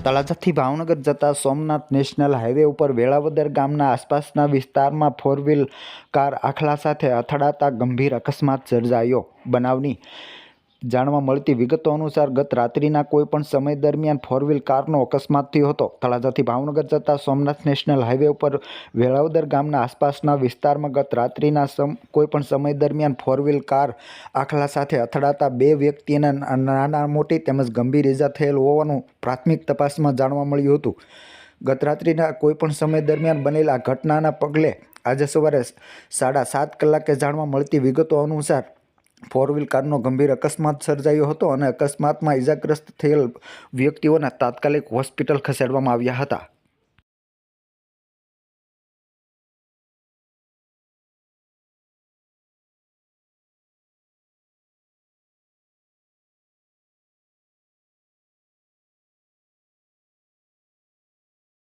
તળાજાથી ભાવનગર જતા Somnath national highway ઉપર વેળાવદર ગામના આસપાસના વિસ્તારમાં ફોર વ્હીલ કાર આખલા સાથે અથડાતા ગંભીર અકસ્માત સર્જાયો. બનાવની જાણવા મળતી વિગતો અનુસાર ગત રાત્રિના કોઈપણ સમય દરમિયાન ફોર વ્હીલ કારનો અકસ્માત થયો હતો. તળાજાથી ભાવનગર જતા સોમનાથ નેશનલ હાઈવે ઉપર વેળાવદર ગામના આસપાસના વિસ્તારમાં ગત રાત્રિના સમ કોઈપણ સમય દરમિયાન ફોર વ્હીલ કાર આખલા સાથે અથડાતા બે વ્યક્તિને નાના મોટી તેમજ ગંભીર ઇજા થયેલ હોવાનું પ્રાથમિક તપાસમાં જાણવા મળ્યું હતું. ગત રાત્રિના કોઈપણ સમય દરમિયાન બનેલા ઘટનાના પગલે આજે સવારે સાડા સાત કલાકે જાણવા મળતી વિગતો અનુસાર ફોર વ્હીલ કારનો ગંભીર અકસ્માત સર્જાયો હતો અને અકસ્માતમાં ઇજાગ્રસ્ત થયેલ વ્યક્તિઓને તાત્કાલિક હોસ્પિટલ ખસેડવામાં આવ્યા હતા.